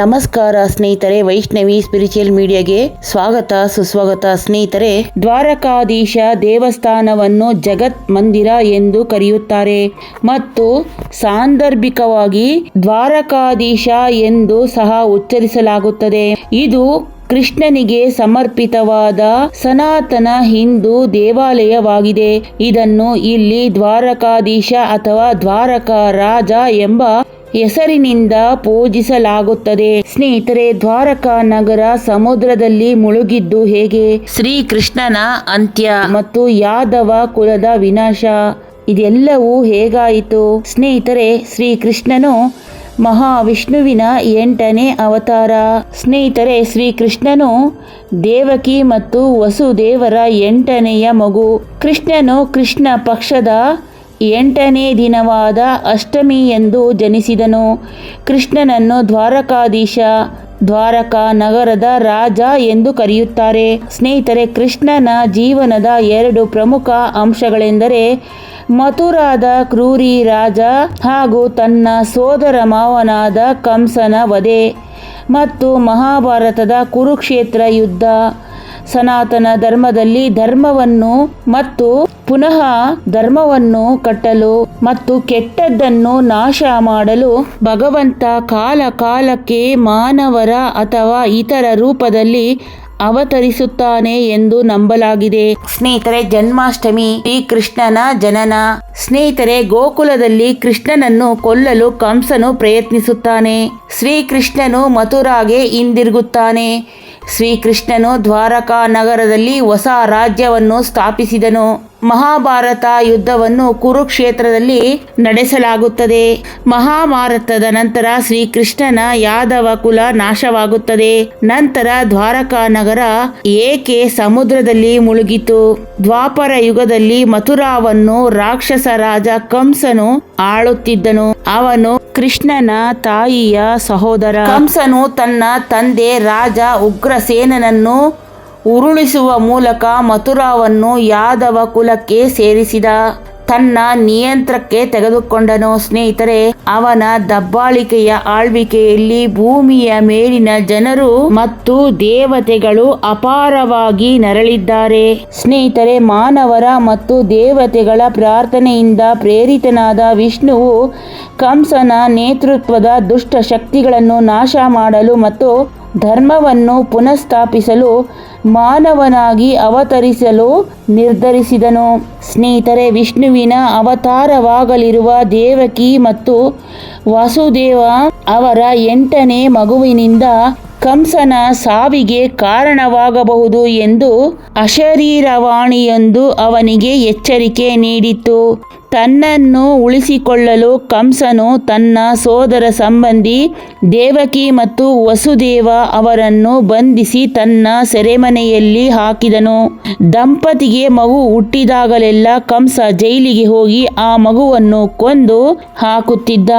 ನಮಸ್ಕಾರ ಸ್ನೇಹಿತರೆ, ವೈಷ್ಣವಿ ಸ್ಪಿರಿಚುವಲ್ ಮೀಡಿಯಾಗೆ ಸ್ವಾಗತ, ಸುಸ್ವಾಗತ ಸ್ನೇಹಿತರೆ. ದ್ವಾರಕಾಧೀಶ ದೇವಸ್ಥಾನವನ್ನು ಜಗತ್ ಮಂದಿರ ಎಂದು ಕರೆಯುತ್ತಾರೆ ಮತ್ತು ಸಾಂದರ್ಭಿಕವಾಗಿ ದ್ವಾರಕಾಧೀಶ ಎಂದು ಸಹ ಉಚ್ಚರಿಸಲಾಗುತ್ತದೆ. ಇದು ಕೃಷ್ಣನಿಗೆ ಸಮರ್ಪಿತವಾದ ಸನಾತನ ಹಿಂದೂ ದೇವಾಲಯವಾಗಿದೆ. ಇದನ್ನು ಇಲ್ಲಿ ದ್ವಾರಕಾಧೀಶ ಅಥವಾ ದ್ವಾರಕ ರಾಜ ಎಂಬ ಹೆಸರಿನಿಂದ ಪೂಜಿಸಲಾಗುತ್ತದೆ. ಸ್ನೇಹಿತರೆ ದ್ವಾರಕಾ ನಗರ ಸಮುದ್ರದಲ್ಲಿ ಮುಳುಗಿದ್ದು ಹೇಗೆ? ಶ್ರೀಕೃಷ್ಣನ ಅಂತ್ಯ. ಮತ್ತು ಯಾದವ ಕುಲದ ವಿನಾಶ. ಇದೆಲ್ಲವೂ ಹೇಗಾಯಿತು? ಸ್ನೇಹಿತರೆ ಶ್ರೀಕೃಷ್ಣನು ಮಹಾವಿಷ್ಣುವಿನ ಎಂಟನೇ ಅವತಾರ. ಸ್ನೇಹಿತರೆ ಶ್ರೀಕೃಷ್ಣನು ದೇವಕಿ ಮತ್ತು ವಸುದೇವರ ಎಂಟನೆಯ ಮಗು. ಕೃಷ್ಣನು ಕೃಷ್ಣ ಪಕ್ಷದ ಎಂಟನೇ ದಿನವಾದ ಅಷ್ಟಮಿ ಎಂದು ಜನಿಸಿದನು. ಕೃಷ್ಣನನ್ನು ದ್ವಾರಕಾಧೀಶ, ದ್ವಾರಕಾ ನಗರದ ರಾಜ ಎಂದು ಕರೆಯುತ್ತಾರೆ. ಸ್ನೇಹಿತರೆ, ಕೃಷ್ಣನ ಜೀವನದ ಎರಡು ಪ್ರಮುಖ ಅಂಶಗಳೆಂದರೆ ಮಥುರಾದ ಕ್ರೂರಿ ರಾಜ ಹಾಗೂ ತನ್ನ ಸೋದರ ಮಾವನಾದ ಕಂಸನ ವಧೆ ಮತ್ತು ಮಹಾಭಾರತದ ಕುರುಕ್ಷೇತ್ರ ಯುದ್ಧ. ಸನಾತನ ಧರ್ಮದಲ್ಲಿ ಧರ್ಮವನ್ನು ಮತ್ತು ಪುನಃ ಧರ್ಮವನ್ನು ಕಟ್ಟಲು ಮತ್ತು ಕೆಟ್ಟದ್ದನ್ನು ನಾಶ ಮಾಡಲು ಭಗವಂತ ಕಾಲ ಕಾಲಕ್ಕೆ ಮಾನವರ ಅಥವಾ ಇತರ ರೂಪದಲ್ಲಿ ಅವತರಿಸುತ್ತಾನೆ ಎಂದು ನಂಬಲಾಗಿದೆ. ಸ್ನೇಹಿತರೆ, ಜನ್ಮಾಷ್ಟಮಿ ಈ ಕೃಷ್ಣನ ಜನನ. ಸ್ನೇಹಿತರೆ, ಗೋಕುಲದಲ್ಲಿ ಕೃಷ್ಣನನ್ನು ಕೊಲ್ಲಲು ಕಂಸನು ಪ್ರಯತ್ನಿಸುತ್ತಾನೆ. ಶ್ರೀಕೃಷ್ಣನು ಮಥುರಾಗೆ ಹಿಂದಿರುಗುತ್ತಾನೆ. ಶ್ರೀಕೃಷ್ಣನು ದ್ವಾರಕಾ ನಗರದಲ್ಲಿ ಹೊಸ ರಾಜ್ಯವನ್ನು ಸ್ಥಾಪಿಸಿದನು. ಮಹಾಭಾರತ ಯುದ್ಧವನ್ನು ಕುರುಕ್ಷೇತ್ರದಲ್ಲಿ ನಡೆಸಲಾಗುತ್ತದೆ. ಮಹಾಭಾರತದ ನಂತರ ಶ್ರೀಕೃಷ್ಣನ ಯಾದವ ಕುಲ ನಾಶವಾಗುತ್ತದೆ. ನಂತರ ದ್ವಾರಕಾ ನಗರ ಏಕೆ ಸಮುದ್ರದಲ್ಲಿ ಮುಳುಗಿತು? ದ್ವಾಪರ ಯುಗದಲ್ಲಿ ಮಥುರಾವನ್ನು ರಾಕ್ಷಸ ರಾಜ ಕಂಸನು ಆಳುತ್ತಿದ್ದನು. ಅವನು ಕೃಷ್ಣನ ತಾಯಿಯ ಸಹೋದರ. ಕಂಸನು ತನ್ನ ತಂದೆ ರಾಜ ಉಗ್ರಸೇನನನ್ನು ಉರುಳಿಸುವ ಮೂಲಕ ಮಥುರಾವನ್ನು ಯಾದವ ಕುಲಕ್ಕೆ ಸೇರಿಸಿದ ತನ್ನ ನಿಯಂತ್ರಕ್ಕೆ ತೆಗೆದುಕೊಂಡನು. ಸ್ನೇಹಿತರೆ, ಅವನ ದಬ್ಬಾಳಿಕೆಯ ಆಳ್ವಿಕೆಯಲ್ಲಿ ಭೂಮಿಯ ಮೇಲಿನ ಜನರು ಮತ್ತು ದೇವತೆಗಳು ಅಪಾರವಾಗಿ ನರಳಿದ್ದಾರೆ. ಸ್ನೇಹಿತರೆ, ಮಾನವರ ಮತ್ತು ದೇವತೆಗಳ ಪ್ರಾರ್ಥನೆಯಿಂದ ಪ್ರೇರಿತನಾದ ವಿಷ್ಣುವು ಕಂಸನ ನೇತೃತ್ವದ ದುಷ್ಟ ಶಕ್ತಿಗಳನ್ನು ನಾಶ ಮಾಡಲು ಮತ್ತು ಧರ್ಮವನ್ನು ಪುನಃಸ್ಥಾಪಿಸಲು ಮಾನವನಾಗಿ ಅವತರಿಸಲು ನಿರ್ಧರಿಸಿದನು. ಸ್ನೇಹಿತರೆ ವಿಷ್ಣುವಿನ ಅವತಾರವಾಗಲಿರುವ ದೇವಕಿ ಮತ್ತು ವಾಸುದೇವ ಅವರ ಎಂಟನೇ ಮಗುವಿನಿಂದ ಕಂಸನ ಸಾವಿಗೆ ಕಾರಣವಾಗಬಹುದು ಎಂದು ಅಶರೀರವಾಣಿಯೊಂದು ಅವನಿಗೆ ಎಚ್ಚರಿಕೆ ನೀಡಿತು. ತನ್ನನ್ನು ಉಳಿಸಿಕೊಳ್ಳಲು ಕಂಸನು ತನ್ನ ಸೋದರ ಸಂಬಂಧಿ ದೇವಕಿ ಮತ್ತು ವಸುದೇವ ಅವರನ್ನು ಬಂಧಿಸಿ ತನ್ನ ಸೆರೆಮನೆಯಲ್ಲಿ ಹಾಕಿದನು. ದಂಪತಿಗೆ ಮಗು ಹುಟ್ಟಿದಾಗಲೆಲ್ಲ ಕಂಸ ಜೈಲಿಗೆ ಹೋಗಿ ಆ ಮಗುವನ್ನು ಕೊಂದು ಹಾಕುತ್ತಿದ್ದ.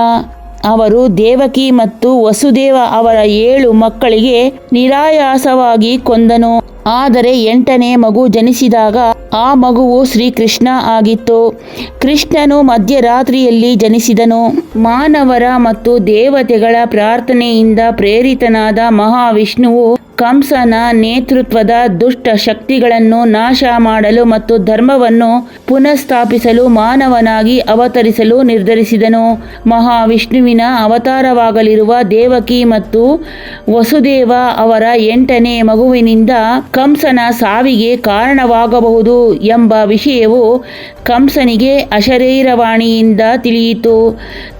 ಅವರು ದೇವಕಿ ಮತ್ತು ವಸುದೇವ ಅವರ ಏಳು ಮಕ್ಕಳಿಗೆ ನಿರಾಯಾಸವಾಗಿ ಕೊಂದನು. ಆದರೆ ಎಂಟನೇ ಮಗು ಜನಿಸಿದಾಗ ಆ ಮಗುವು ಶ್ರೀಕೃಷ್ಣ ಆಗಿತ್ತು. ಕೃಷ್ಣನು ಮಧ್ಯರಾತ್ರಿಯಲ್ಲಿ ಜನಿಸಿದನು. ಮಾನವರ ಮತ್ತು ದೇವತೆಗಳ ಪ್ರಾರ್ಥನೆಯಿಂದ ಪ್ರೇರಿತನಾದ ಮಹಾವಿಷ್ಣುವು ಕಂಸನ ನೇತೃತ್ವದ ದುಷ್ಟ ಶಕ್ತಿಗಳನ್ನು ನಾಶ ಮಾಡಲು ಮತ್ತು ಧರ್ಮವನ್ನು ಪುನಃಸ್ಥಾಪಿಸಲು ಮಾನವನಾಗಿ ಅವತರಿಸಲು ನಿರ್ಧರಿಸಿದನು. ಮಹಾವಿಷ್ಣುವಿನ ಅವತಾರವಾಗಲಿರುವ ದೇವಕಿ ಮತ್ತು ವಸುದೇವ ಅವರ ಎಂಟನೇ ಮಗುವಿನಿಂದ ಕಂಸನ ಸಾವಿಗೆ ಕಾರಣವಾಗಬಹುದು ಎಂಬ ವಿಷಯವು ಕಂಸನಿಗೆ ಅಶರೀರವಾಣಿಯಿಂದ ತಿಳಿಯಿತು.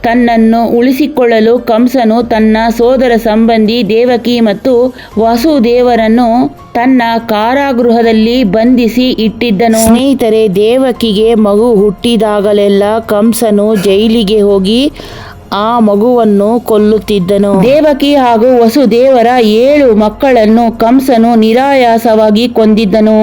ತನ್ನನ್ನು ಉಳಿಸಿಕೊಳ್ಳಲು ಕಂಸನು ತನ್ನ ಸೋದರ ಸಂಬಂಧಿ ದೇವಕಿ ಮತ್ತು ವಾಸುದೇವರನ್ನು ತನ್ನ ಕಾರಾಗೃಹದಲ್ಲಿ ಬಂಧಿಸಿ ಇಟ್ಟಿದ್ದನು. ಸ್ನೇಹಿತರೆ, ದೇವಕಿಗೆ ಮಗು ಹುಟ್ಟಿದಾಗಲೆಲ್ಲ ಕಂಸನು ಜೈಲಿಗೆ ಹೋಗಿ ಆ ಮಗುವನ್ನು ಕೊಲ್ಲುತ್ತಿದ್ದನು. ದೇವಕಿ ಹಾಗೂ ವಸುದೇವರ ಏಳು ಮಕ್ಕಳನ್ನು ಕಂಸನು ನಿರಾಯಾಸವಾಗಿ ಕೊಂದಿದ್ದನು.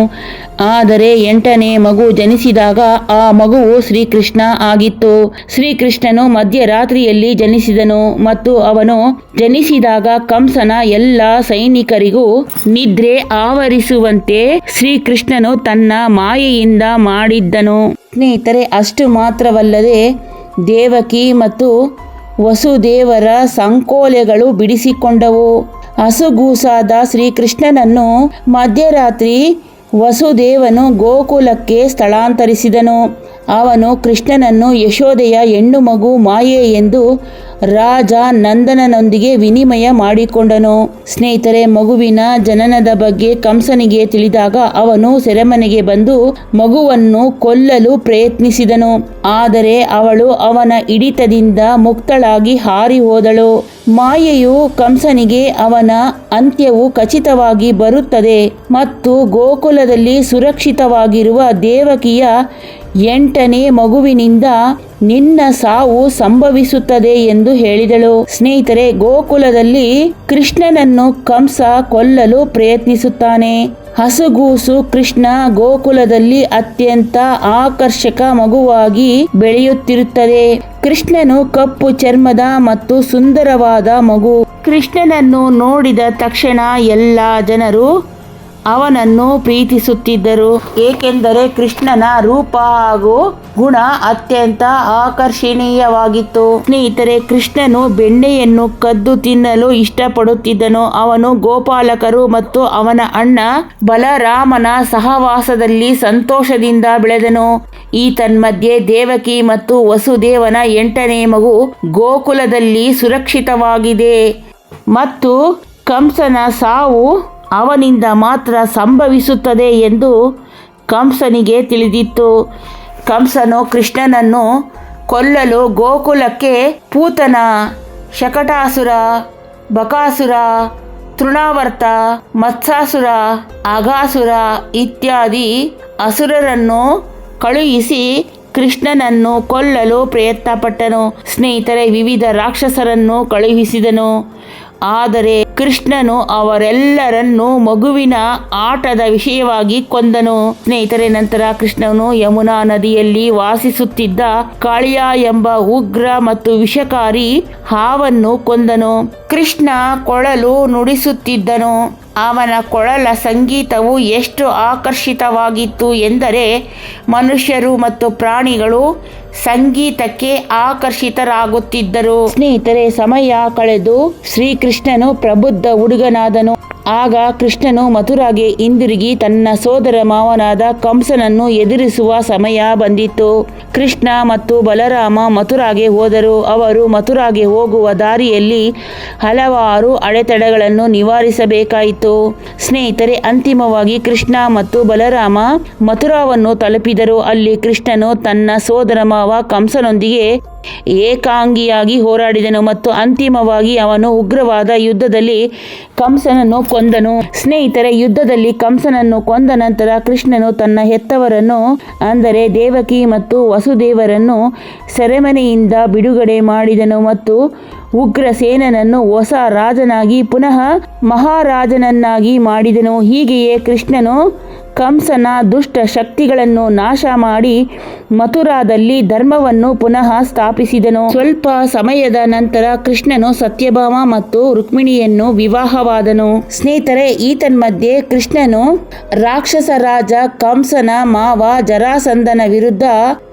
ಆದರೆ ಎಂಟನೇ ಮಗು ಜನಿಸಿದಾಗ ಆ ಮಗುವು ಶ್ರೀಕೃಷ್ಣ ಆಗಿತ್ತು. ಶ್ರೀಕೃಷ್ಣನು ಮಧ್ಯರಾತ್ರಿಯಲ್ಲಿ ಜನಿಸಿದನು ಮತ್ತು ಅವನು ಜನಿಸಿದಾಗ ಕಂಸನ ಎಲ್ಲ ಸೈನಿಕರಿಗೂ ನಿದ್ರೆ ಆವರಿಸುವಂತೆ ಶ್ರೀಕೃಷ್ಣನು ತನ್ನ ಮಾಯೆಯಿಂದ ಮಾಡಿದ್ದನು. ಸ್ನೇಹಿತರೆ, ಅಷ್ಟು ಮಾತ್ರವಲ್ಲದೆ ದೇವಕಿ ಮತ್ತು ವಸುದೇವರ ಸಂಕೋಲೆಗಳು ಬಿಡಿಸಿಕೊಂಡವು. ಹಸುಗೂಸಾದ ಶ್ರೀಕೃಷ್ಣನನ್ನು ಮಧ್ಯರಾತ್ರಿ ವಸುದೇವನು ಗೋಕುಲಕ್ಕೆ ಸ್ಥಳಾಂತರಿಸಿದನು. ಅವನು ಕೃಷ್ಣನನ್ನು ಯಶೋದೆಯ ಹೆಣ್ಣು ಮಗು ಮಾಯೆ ಎಂದು ರಾಜ ನಂದನನೊಂದಿಗೆ ವಿನಿಮಯ ಮಾಡಿಕೊಂಡನು. ಸ್ನೇಹಿತರೆ, ಮಗುವಿನ ಜನನದ ಬಗ್ಗೆ ಕಂಸನಿಗೆ ತಿಳಿದಾಗ ಅವನು ಸೆರೆಮನೆಗೆ ಬಂದು ಮಗುವನ್ನು ಕೊಲ್ಲಲು ಪ್ರಯತ್ನಿಸಿದನು. ಆದರೆ ಅವಳು ಅವನ ಹಿಡಿತದಿಂದ ಮುಕ್ತಳಾಗಿ ಹಾರಿ ಹೋದಳು ಮಾಯೆಯು ಕಂಸನಿಗೆ ಅವನ ಅಂತ್ಯವು ಖಚಿತವಾಗಿ ಬರುತ್ತದೆ ಮತ್ತು ಗೋಕುಲದಲ್ಲಿ ಸುರಕ್ಷಿತವಾಗಿರುವ ದೇವಕಿಯ ಎಂಟನೇ ಮಗುವಿನಿಂದ ನಿನ್ನ ಸಾವು ಸಂಭವಿಸುತ್ತದೆ ಎಂದು ಹೇಳಿದಳು. ಸ್ನೇಹಿತರೆ, ಗೋಕುಲದಲ್ಲಿ ಕೃಷ್ಣನನ್ನು ಕಂಸ ಕೊಲ್ಲಲು ಪ್ರಯತ್ನಿಸುತ್ತಾನೆ. ಹಸುಗೂಸು ಕೃಷ್ಣ ಗೋಕುಲದಲ್ಲಿ ಅತ್ಯಂತ ಆಕರ್ಷಕ ಮಗುವಾಗಿ ಬೆಳೆಯುತ್ತಿರುತ್ತದೆ. ಕೃಷ್ಣನು ಕಪ್ಪು ಚರ್ಮದ ಮತ್ತು ಸುಂದರವಾದ ಮಗು. ಕೃಷ್ಣನನ್ನು ನೋಡಿದ ತಕ್ಷಣ ಎಲ್ಲ ಜನರು ಅವನನ್ನು ಪ್ರೀತಿಸುತ್ತಿದ್ದರು. ಏಕೆಂದರೆ ಕೃಷ್ಣನ ರೂಪ ಹಾಗೂ ಗುಣ ಅತ್ಯಂತ ಆಕರ್ಷಣೀಯವಾಗಿತ್ತು. ಸ್ನೇಹಿತರೆ, ಕೃಷ್ಣನು ಬೆಣ್ಣೆಯನ್ನು ಕದ್ದು ತಿನ್ನಲು ಇಷ್ಟಪಡುತ್ತಿದ್ದನು. ಅವನು ಗೋಪಾಲಕರು ಮತ್ತು ಅವನ ಅಣ್ಣ ಬಲರಾಮನ ಸಹವಾಸದಲ್ಲಿ ಸಂತೋಷದಿಂದ ಬೆಳೆದನು. ಈ ತನ್ಮಧ್ಯೆ ದೇವಕಿ ಮತ್ತು ವಸುದೇವನ ಎಂಟನೇ ಮಗು ಗೋಕುಲದಲ್ಲಿ ಸುರಕ್ಷಿತವಾಗಿದೆ. ಮತ್ತು ಕಂಸನ ಸಾವು ಅವನಿಂದ ಮಾತ್ರ ಸಂಭವಿಸುತ್ತದೆ ಎಂದು ಕಂಸನಿಗೆ ತಿಳಿದಿತ್ತು. ಕಂಸನು ಕೃಷ್ಣನನ್ನು ಕೊಲ್ಲಲು ಗೋಕುಲಕ್ಕೆ ಪೂತನ, ಶಕಟಾಸುರ, ಬಕಾಸುರ, ತೃಣಾವರ್ತ, ಮತ್ಸಾಸುರ ಅಗಾಸುರ ಇತ್ಯಾದಿ ಅಸುರರನ್ನು ಕಳುಹಿಸಿ ಕೃಷ್ಣನನ್ನು ಕೊಲ್ಲಲು ಪ್ರಯತ್ನಪಟ್ಟನು. ಸ್ನೇಹಿತರೆ, ವಿವಿಧ ರಾಕ್ಷಸರನ್ನು ಕಳುಹಿಸಿದನು. ಆದರೆ ಕೃಷ್ಣನು ಅವರೆಲ್ಲರನ್ನು ಮಗುವಿನ ಆಟದ ವಿಷಯವಾಗಿ ಕೊಂದನು. ಸ್ನೇಹಿತರೆ, ನಂತರ ಕೃಷ್ಣನು ಯಮುನಾ ನದಿಯಲ್ಲಿ ವಾಸಿಸುತ್ತಿದ್ದ ಕಾಳಿಯ ಎಂಬ ಉಗ್ರ ಮತ್ತು ವಿಷಕಾರಿ ಹಾವನ್ನು ಕೊಂದನು. ಕೃಷ್ಣ ಕೊಳಲು ನುಡಿಸುತ್ತಿದ್ದನು. ಅವನ ಕೊಳಲ ಸಂಗೀತವು ಎಷ್ಟು ಆಕರ್ಷಿತವಾಗಿತ್ತು ಎಂದರೆ ಮನುಷ್ಯರು ಮತ್ತು ಪ್ರಾಣಿಗಳು ಸಂಗೀತಕ್ಕೆ ಆಕರ್ಷಿತರಾಗುತ್ತಿದ್ದರು. ಸ್ನೇಹಿತರೆ, ಸಮಯ ಕಳೆದು ಶ್ರೀಕೃಷ್ಣನು ಪ್ರಬುದ್ಧ ಹುಡುಗನಾದನು. ಆಗ ಕೃಷ್ಣನು ಮಥುರಾಗೆ ಹಿಂದಿರುಗಿ ತನ್ನ ಸೋದರ ಮಾವನಾದ ಕಂಸನನ್ನು ಎದುರಿಸುವ ಸಮಯ ಬಂದಿತ್ತು. ಕೃಷ್ಣ ಮತ್ತು ಬಲರಾಮ ಮಥುರಾಗೆ ಹೋದರು. ಅವರು ಮಥುರಾಗೆ ಹೋಗುವ ದಾರಿಯಲ್ಲಿ ಹಲವಾರು ಅಡೆತಡೆಗಳನ್ನು ನಿವಾರಿಸಬೇಕಾಯಿತು. ಸ್ನೇಹಿತರೆ, ಅಂತಿಮವಾಗಿ ಕೃಷ್ಣ ಮತ್ತು ಬಲರಾಮ ಮಥುರಾವನ್ನು ತಲುಪಿದರು. ಅಲ್ಲಿ ಕೃಷ್ಣನು ತನ್ನ ಸೋದರ ಮಾವ ಕಂಸನೊಂದಿಗೆ ಏಕಾಂಗಿಯಾಗಿ ಹೋರಾಡಿದನು ಮತ್ತು ಅಂತಿಮವಾಗಿ ಅವನು ಉಗ್ರವಾದ ಯುದ್ಧದಲ್ಲಿ ಕಂಸನನ್ನು ಕೊಂದನು. ಸ್ನೇಹಿತರೆ, ಯುದ್ಧದಲ್ಲಿ ಕಂಸನನ್ನು ಕೊಂದ ನಂತರ ಕೃಷ್ಣನು ತನ್ನ ಹೆತ್ತವರನ್ನು, ಅಂದರೆ ದೇವಕಿ ಮತ್ತು ವಸುದೇವರನ್ನು ಸೆರೆಮನೆಯಿಂದ ಬಿಡುಗಡೆ ಮಾಡಿದನು ಮತ್ತು ಉಗ್ರಸೇನನನ್ನು ಹೊಸ ರಾಜನಾಗಿ, ಪುನಃ ಮಹಾರಾಜನನ್ನಾಗಿ ಮಾಡಿದನು. ಹೀಗೆಯೇ ಕೃಷ್ಣನು ಕಂಸನ ದುಷ್ಟ ಶಕ್ತಿಗಳನ್ನು ನಾಶ ಮಾಡಿ ಮಥುರಾದಲ್ಲಿ ಧರ್ಮವನ್ನು ಪುನಃ ಸ್ಥಾಪಿಸಿದನು. ಸ್ವಲ್ಪ ಸಮಯದ ನಂತರ ಕೃಷ್ಣನು ಸತ್ಯಭಾಮ ಮತ್ತು ರುಕ್ಮಿಣಿಯನ್ನು ವಿವಾಹವಾದನು. ಸ್ನೇಹಿತರೆ ಈತನ್ಮಧ್ಯೆ ಕೃಷ್ಣನು ರಾಕ್ಷಸ ರಾಜ ಕಂಸನ ಮಾವ ಜರಾಸಂದನ ವಿರುದ್ಧ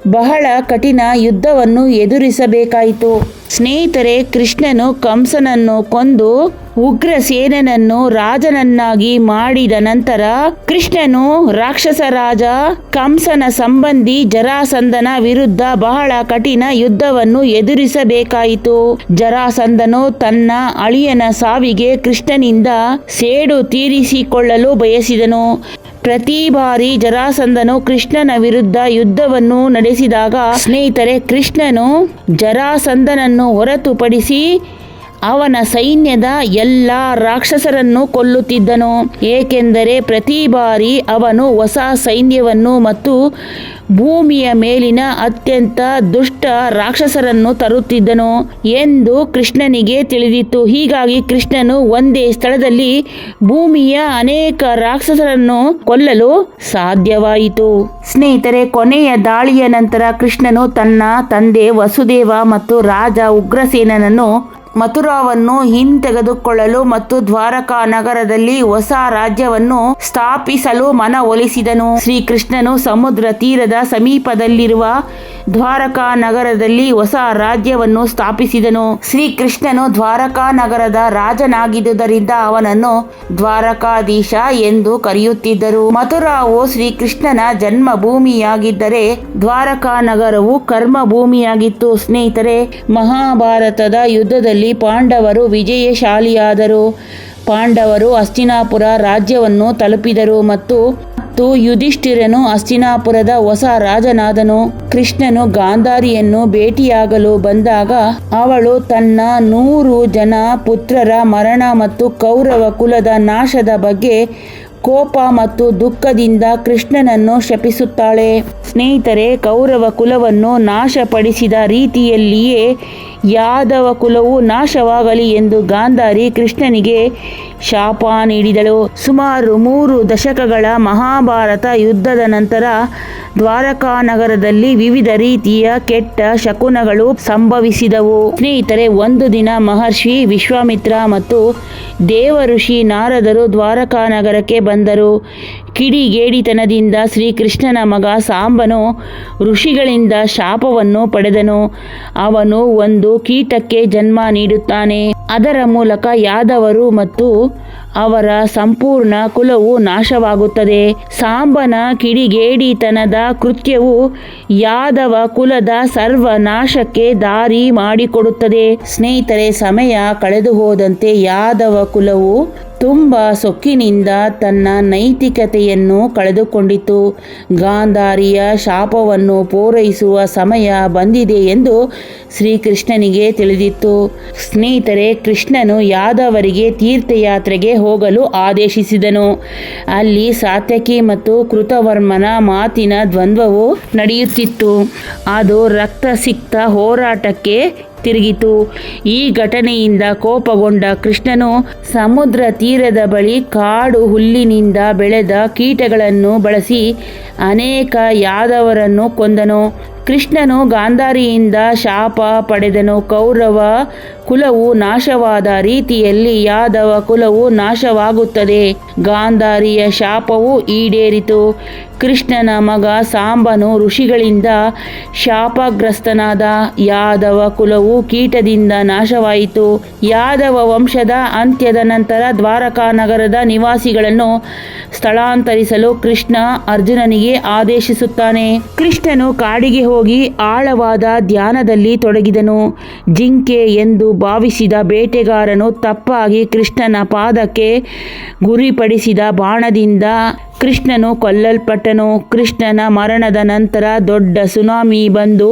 ಬಹಳ ಕಠಿಣ ಯುದ್ಧವನ್ನು ಎದುರಿಸಬೇಕಾಯಿತು. ಸ್ನೇಹಿತರೆ, ಕೃಷ್ಣನು ಕಂಸನನ್ನು ಕೊಂದು ಉಗ್ರಸೇನನನ್ನು ರಾಜನನ್ನಾಗಿ ಮಾಡಿದ ನಂತರ ಕೃಷ್ಣನು ರಾಕ್ಷಸ ರಾಜ, ಕಂಸನ ಸಂಬಂಧಿ ಜರಾಸಂದನ ವಿರುದ್ಧ ಬಹಳ ಕಠಿಣ ಯುದ್ಧವನ್ನು ಎದುರಿಸಬೇಕಾಯಿತು. ಜರಾಸಂದನು ತನ್ನ ಅಳಿಯನ ಸಾವಿಗೆ ಕೃಷ್ಣನಿಂದ ಸೇಡು ತೀರಿಸಿಕೊಳ್ಳಲು ಬಯಸಿದನು. ಪ್ರತಿ ಬಾರಿ ಜರಾಸಂದನು ಕೃಷ್ಣನ ವಿರುದ್ಧ ಯುದ್ಧವನ್ನು ನಡೆಸಿದಾಗ ಸ್ನೇಹಿತರೆ, ಕೃಷ್ಣನು ಜರಾಸಂದನನ್ನು ಹೊರತುಪಡಿಸಿ ಅವನ ಸೈನ್ಯದ ಎಲ್ಲ ರಾಕ್ಷಸರನ್ನು ಕೊಲ್ಲುತ್ತಿದ್ದನು. ಏಕೆಂದರೆ ಪ್ರತಿ ಬಾರಿ ಅವನು ಹೊಸ ಸೈನ್ಯವನ್ನು ಮತ್ತು ಭೂಮಿಯ ಮೇಲಿನ ಅತ್ಯಂತ ದುಷ್ಟ ರಾಕ್ಷಸರನ್ನು ತರುತ್ತಿದ್ದನು ಎಂದು ಕೃಷ್ಣನಿಗೆ ತಿಳಿದಿತ್ತು. ಹೀಗಾಗಿ ಕೃಷ್ಣನು ಒಂದೇ ಸ್ಥಳದಲ್ಲಿ ಭೂಮಿಯ ಅನೇಕ ರಾಕ್ಷಸರನ್ನು ಕೊಲ್ಲಲು ಸಾಧ್ಯವಾಯಿತು. ಸ್ನೇಹಿತರೆ, ಕೊನೆಯ ದಾಳಿಯ ನಂತರ ಕೃಷ್ಣನು ತನ್ನ ತಂದೆ ವಸುದೇವ ಮತ್ತು ರಾಜ ಉಗ್ರಸೇನನನ್ನು ಮಥುರಾವನ್ನು ಹಿಂತೆಗೆದುಕೊಳ್ಳಲು ಮತ್ತು ದ್ವಾರಕಾ ನಗರದಲ್ಲಿ ಹೊಸ ರಾಜ್ಯವನ್ನು ಸ್ಥಾಪಿಸಲು ಮನವೊಲಿಸಿದನು. ಶ್ರೀಕೃಷ್ಣನು ಸಮುದ್ರ ತೀರದ ಸಮೀಪದಲ್ಲಿರುವ ದ್ವಾರಕಾ ನಗರದಲ್ಲಿ ಹೊಸ ರಾಜ್ಯವನ್ನು ಸ್ಥಾಪಿಸಿದನು. ಶ್ರೀಕೃಷ್ಣನು ದ್ವಾರಕಾ ನಗರದ ರಾಜನಾಗಿದ್ದುದರಿಂದ ಅವನನ್ನು ದ್ವಾರಕಾಧೀಶ ಎಂದು ಕರೆಯುತ್ತಿದ್ದರು. ಮಥುರಾವು ಶ್ರೀಕೃಷ್ಣನ ಜನ್ಮಭೂಮಿಯಾಗಿದ್ದರೆ ದ್ವಾರಕಾ ನಗರವು ಕರ್ಮ ಭೂಮಿಯಾಗಿತ್ತು ಸ್ನೇಹಿತರೆ, ಮಹಾಭಾರತದ ಯುದ್ಧದಲ್ಲಿ ಪಾಂಡವರು ವಿಜಯಶಾಲಿಯಾದರು. ಪಾಂಡವರು ಅಸ್ತಿನಾಪುರ ರಾಜ್ಯವನ್ನು ತಲುಪಿದರು ಮತ್ತು ಯುಧಿಷ್ಠಿರನು ಹಸ್ತಿನಾಪುರದ ಹೊಸ ರಾಜನಾದನು. ಕೃಷ್ಣನು ಗಾಂಧಾರಿಯನ್ನು ಭೇಟಿಯಾಗಲು ಬಂದಾಗ ಅವಳು ತನ್ನ ನೂರು ಜನ ಪುತ್ರರ ಮರಣ ಮತ್ತು ಕೌರವ ಕುಲದ ನಾಶದ ಬಗ್ಗೆ ಕೋಪ ಮತ್ತು ದುಃಖದಿಂದ ಕೃಷ್ಣನನ್ನು ಶಪಿಸುತ್ತಾಳೆ. ಸ್ನೇಹಿತರೆ, ಕೌರವ ಕುಲವನ್ನು ನಾಶಪಡಿಸಿದ ರೀತಿಯಲ್ಲಿಯೇ ಯಾದವ ಕುಲವು ನಾಶವಾಗಲಿ ಎಂದು ಗಾಂಧಾರಿ ಕೃಷ್ಣನಿಗೆ ಶಾಪ ನೀಡಿದಳು. ಸುಮಾರು ಮೂರು ದಶಕಗಳ ಮಹಾಭಾರತ ಯುದ್ಧದ ನಂತರ ದ್ವಾರಕಾ ನಗರದಲ್ಲಿ ವಿವಿಧ ರೀತಿಯ ಕೆಟ್ಟ ಶಕುನಗಳು ಸಂಭವಿಸಿದವು. ಸ್ನೇಹಿತರೆ, ಒಂದು ದಿನ ಮಹರ್ಷಿ ವಿಶ್ವಾಮಿತ್ರ ಮತ್ತು ದೇವಋಷಿ ನಾರದರು ದ್ವಾರಕಾ ನಗರಕ್ಕೆ ಬಂದರು. ಕಿಡಿಗೇಡಿತನದಿಂದ ಶ್ರೀಕೃಷ್ಣನ ಮಗ ಸಾಂಬನು ಋಷಿಗಳಿಂದ ಶಾಪವನ್ನು ಪಡೆದನು. ಅವನು ಒಂದು ಕೀಟಕ್ಕೆ ಜನ್ಮ ನೀಡುತ್ತಾನೆ. ಅದರ ಮೂಲಕ ಯಾದವರು ಮತ್ತು ಅವರ ಸಂಪೂರ್ಣ ಕುಲವು ನಾಶವಾಗುತ್ತದೆ. ಸಾಂಬನ ಕಿಡಿಗೇಡಿತನದ ಕೃತ್ಯವು ಯಾದವ ಕುಲದ ಸರ್ವನಾಶಕ್ಕೆ ದಾರಿ ಮಾಡಿಕೊಡುತ್ತದೆ. ಸ್ನೇಹಿತರೆ, ಸಮಯ ಕಳೆದು ಹೋದಂತೆ ಯಾದವ ಕುಲವು ತುಂಬ ಸೊಕ್ಕಿನಿಂದ ತನ್ನ ನೈತಿಕತೆಯನ್ನು ಕಳೆದುಕೊಂಡಿತು. ಗಾಂಧಾರಿಯ ಶಾಪವನ್ನು ಪೂರೈಸುವ ಸಮಯ ಬಂದಿದೆ ಎಂದು ಶ್ರೀಕೃಷ್ಣನಿಗೆ ತಿಳಿದಿತ್ತು. ಸ್ನೇಹಿತರೆ, ಕೃಷ್ಣನು ಯಾದವರಿಗೆ ತೀರ್ಥಯಾತ್ರೆಗೆ ಹೋಗಲು ಆದೇಶಿಸಿದನು. ಅಲ್ಲಿ ಸಾತ್ಯಕಿ ಮತ್ತು ಕೃತವರ್ಮನ ಮಾತಿನ ದ್ವಂದ್ವವು ನಡೆಯುತ್ತಿತ್ತು. ಅದು ರಕ್ತಸಿಕ್ತ ಹೋರಾಟಕ್ಕೆ ತಿರುಗಿತು. ಈ ಘಟನೆಯಿಂದ ಕೋಪಗೊಂಡ ಕೃಷ್ಣನು ಸಮುದ್ರ ತೀರದ ಬಳಿ ಕಾಡು ಹುಲ್ಲಿನಿಂದ ಬೆಳೆದ ಕೀಟಗಳನ್ನು ಬಳಸಿ ಅನೇಕ ಯಾದವರನ್ನು ಕೊಂದನು. ಕೃಷ್ಣನು ಗಾಂಧಾರಿಯಿಂದ ಶಾಪ ಪಡೆದನು. ಕೌರವ ಕುಲವು ನಾಶವಾದ ರೀತಿಯಲ್ಲಿ ಯಾದವ ಕುಲವು ನಾಶವಾಗುತ್ತದೆ. ಗಾಂಧಾರಿಯ ಶಾಪವು ಈಡೇರಿತು. ಕೃಷ್ಣನ ಮಗ ಸಾಂಬನು ಋಷಿಗಳಿಂದ ಶಾಪಗ್ರಸ್ತನಾದ ಯಾದವ ಕುಲವು ಕೀಟದಿಂದ ನಾಶವಾಯಿತು. ಯಾದವ ವಂಶದ ಅಂತ್ಯದ ನಂತರ ದ್ವಾರಕಾ ನಗರದ ನಿವಾಸಿಗಳನ್ನು ಸ್ಥಳಾಂತರಿಸಲು ಕೃಷ್ಣ ಅರ್ಜುನನಿಗೆ ಆದೇಶಿಸುತ್ತಾನೆ. ಕೃಷ್ಣನು ಕಾಡಿಗೆ ಹೋಗಿ ಆಳವಾದ ಧ್ಯಾನದಲ್ಲಿ ತೊಡಗಿದನು. ಜಿಂಕೆ ಎಂದು ಭಾವಿಸಿದ ಬೇಟೆಗಾರನು ತಪ್ಪಾಗಿ ಕೃಷ್ಣನ ಪಾದಕ್ಕೆ ಗುರಿಪಡಿಸಿದ ಬಾಣದಿಂದ ಕೃಷ್ಣನು ಕೊಲ್ಲಲ್ಪಟ್ಟನು. ಕೃಷ್ಣನ ಮರಣದ ನಂತರ ದೊಡ್ಡ ಸುನಾಮಿ ಬಂದು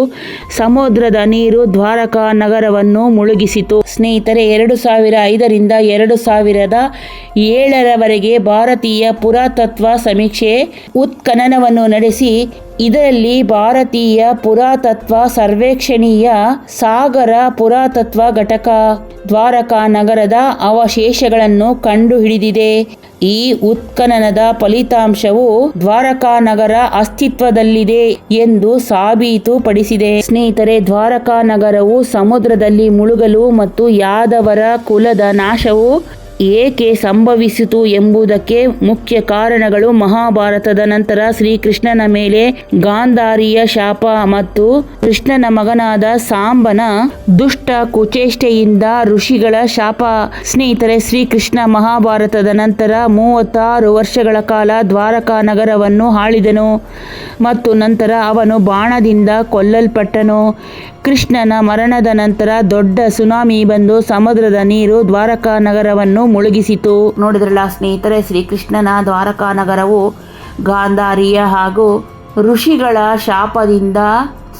ಸಮುದ್ರದ ನೀರು ದ್ವಾರಕಾ ನಗರವನ್ನು ಮುಳುಗಿಸಿತು. ಸ್ನೇಹಿತರೆ, ಎರಡು ಸಾವಿರ ಐದರಿಂದ ಎರಡು ಸಾವಿರದ ಏಳರವರೆಗೆ ಭಾರತೀಯ ಪುರಾತತ್ವ ಸಮೀಕ್ಷೆ ಉತ್ಖನನವನ್ನು ನಡೆಸಿ ಇದರಲ್ಲಿ ಭಾರತೀಯ ಪುರಾತತ್ವ ಸರ್ವೇಕ್ಷಣೀಯ ಸಾಗರ ಪುರಾತತ್ವ ಘಟಕ ದ್ವಾರಕಾ ನಗರದ ಅವಶೇಷಗಳನ್ನು ಕಂಡುಹಿಡಿದಿದೆ. ಈ ಉತ್ಖನನದ ಫಲಿತಾಂಶವು ದ್ವಾರಕಾ ನಗರ ಅಸ್ತಿತ್ವದಲ್ಲಿದೆ ಎಂದು ಸಾಬೀತುಪಡಿಸಿದೆ ಸ್ನೇಹಿತರೆ, ದ್ವಾರಕಾ ನಗರವು ಸಮುದ್ರದಲ್ಲಿ ಮುಳುಗಲು ಮತ್ತು ಯಾದವರ ಕುಲದ ನಾಶವು ಏಕೆ ಸಂಭವಿಸಿತು ಎಂಬುದಕ್ಕೆ ಮುಖ್ಯ ಕಾರಣಗಳು ಮಹಾಭಾರತದ ನಂತರ ಶ್ರೀಕೃಷ್ಣನ ಮೇಲೆ ಗಾಂಧಾರಿಯ ಶಾಪ ಮತ್ತು ಕೃಷ್ಣನ ಮಗನಾದ ಸಾಂಬನ ದುಷ್ಟ ಕುಚೇಷ್ಟೆಯಿಂದ ಋಷಿಗಳ ಶಾಪ. ಸ್ನೇಹಿತರೆ, ಶ್ರೀಕೃಷ್ಣ ಮಹಾಭಾರತದ ನಂತರ ಮೂವತ್ತಾರು ವರ್ಷಗಳ ಕಾಲ ದ್ವಾರಕಾ ನಗರವನ್ನು ಆಳಿದನು ಮತ್ತು ನಂತರ ಅವನು ಬಾಣದಿಂದ ಕೊಲ್ಲಲ್ಪಟ್ಟನು. ಕೃಷ್ಣನ ಮರಣದ ನಂತರ ದೊಡ್ಡ ಸುನಾಮಿ ಬಂದು ಸಮುದ್ರದ ನೀರು ದ್ವಾರಕಾ ನಗರವನ್ನು ಮುಳುಗಿಸಿತು. ನೋಡಿದ್ರಲ್ಲ ಸ್ನೇಹಿತರೆ, ಶ್ರೀಕೃಷ್ಣನ ದ್ವಾರಕಾ ನಗರವು ಗಾಂಧಾರಿಯ ಹಾಗೂ ಋಷಿಗಳ ಶಾಪದಿಂದ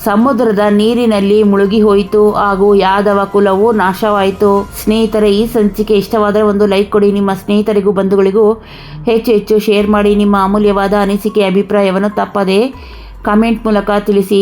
ಸಮುದ್ರದ ನೀರಿನಲ್ಲಿ ಮುಳುಗಿ ಹೋಯಿತು ಹಾಗೂ ಯಾದವ ಕುಲವು ನಾಶವಾಯಿತು. ಸ್ನೇಹಿತರೆ, ಈ ಸಂಚಿಕೆ ಇಷ್ಟವಾದರೆ ಒಂದು ಲೈಕ್ ಕೊಡಿ. ನಿಮ್ಮ ಸ್ನೇಹಿತರಿಗೂ ಬಂಧುಗಳಿಗೂ ಹೆಚ್ಚು ಹೆಚ್ಚು ಶೇರ್ ಮಾಡಿ. ನಿಮ್ಮ ಅಮೂಲ್ಯವಾದ ಅನಿಸಿಕೆ, ಅಭಿಪ್ರಾಯವನ್ನು ತಪ್ಪದೆ ಕಮೆಂಟ್ ಮೂಲಕ ತಿಳಿಸಿ.